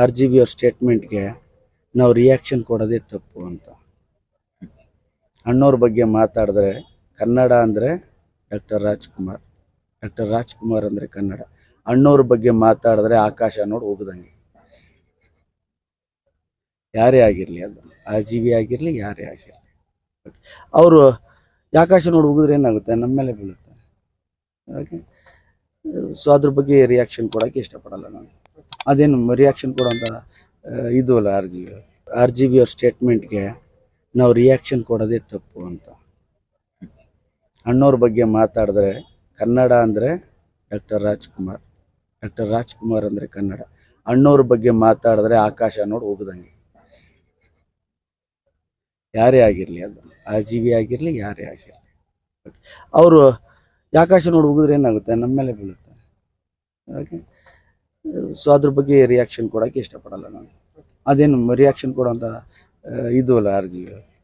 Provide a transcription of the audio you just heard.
R G B ಅವ್ರ ಸ್ಟೇಟ್ಮೆಂಟ್ಗೆ ನಾವು ರಿಯಾಕ್ಷನ್ ಕೊಡೋದೇ ತಪ್ಪು ಅಂತ. ಅಣ್ಣವ್ರ ಬಗ್ಗೆ ಮಾತಾಡಿದ್ರೆ ಕನ್ನಡ ಅಂದರೆ ಡಾಕ್ಟರ್ ರಾಜ್ಕುಮಾರ್ ಡಾಕ್ಟರ್ ರಾಜ್ಕುಮಾರ್ ಅಂದರೆ ಕನ್ನಡ. ಅಣ್ಣವ್ರ ಬಗ್ಗೆ ಮಾತಾಡಿದ್ರೆ ಆಕಾಶ ನೋಡಿ ಹೋಗ್ದಂಗೆ. ಯಾರೇ ಆಗಿರಲಿ ಅದು ಆ ಜೀವಿ ಆಗಿರಲಿ, ಯಾರೇ ಆಗಿರಲಿ. ಅವರು ಆಕಾಶ ನೋಡಿ ಹೋಗಿದ್ರೆ ಏನಾಗುತ್ತೆ? ನಮ್ಮ ಮೇಲೆ ಬೀಳುತ್ತೆ. ಓಕೆ ಸೊ ಅದ್ರ ಬಗ್ಗೆ ರಿಯಾಕ್ಷನ್ ಕೊಡೋಕ್ಕೆ ಇಷ್ಟಪಡಲ್ಲ ನಾನು. ಅದೇನು ರಿಯಾಕ್ಷನ್ ಕೊಡೋಂಥ ಇದು ಅಲ್ಲ R G B R G V ಅವ್ರ ಸ್ಟೇಟ್ಮೆಂಟ್ಗೆ ನಾವು ರಿಯಾಕ್ಷನ್ ಕೊಡೋದೇ ತಪ್ಪು ಅಂತ. ಅಣ್ಣವ್ರ ಬಗ್ಗೆ ಮಾತಾಡಿದ್ರೆ ಕನ್ನಡ ಅಂದರೆ ಡಾಕ್ಟರ್ ರಾಜ್ಕುಮಾರ್ ಡಾಕ್ಟರ್ ರಾಜ್ಕುಮಾರ್ ಅಂದರೆ ಕನ್ನಡ. ಅಣ್ಣವ್ರ ಬಗ್ಗೆ ಮಾತಾಡಿದ್ರೆ ಆಕಾಶ ನೋಡಿ ಹೋಗ್ದಂಗೆ. ಯಾರೇ ಆಗಿರಲಿ ಅದು. ಆ ವಿ ಆಗಿರಲಿ, ಯಾರೇ ಆಗಿರಲಿ. ಅವರು ಆಕಾಶ ನೋಡಿ ಹೋಗಿದ್ರೆ ಏನಾಗುತ್ತೆ? ನಮ್ಮ ಮೇಲೆ ಬೀಳುತ್ತೆ. ಓಕೆ ಸೊ ಅದ್ರ ಬಗ್ಗೆ ರಿಯಾಕ್ಷನ್ ಕೊಡೋಕ್ಕೆ ಇಷ್ಟಪಡಲ್ಲ ನಾನು. ಅದೇನು ರಿಯಾಕ್ಷನ್ ಕೊಡೋಂಥ ಇದು ಅಲ್ಲ ಆರ್ ಜಿ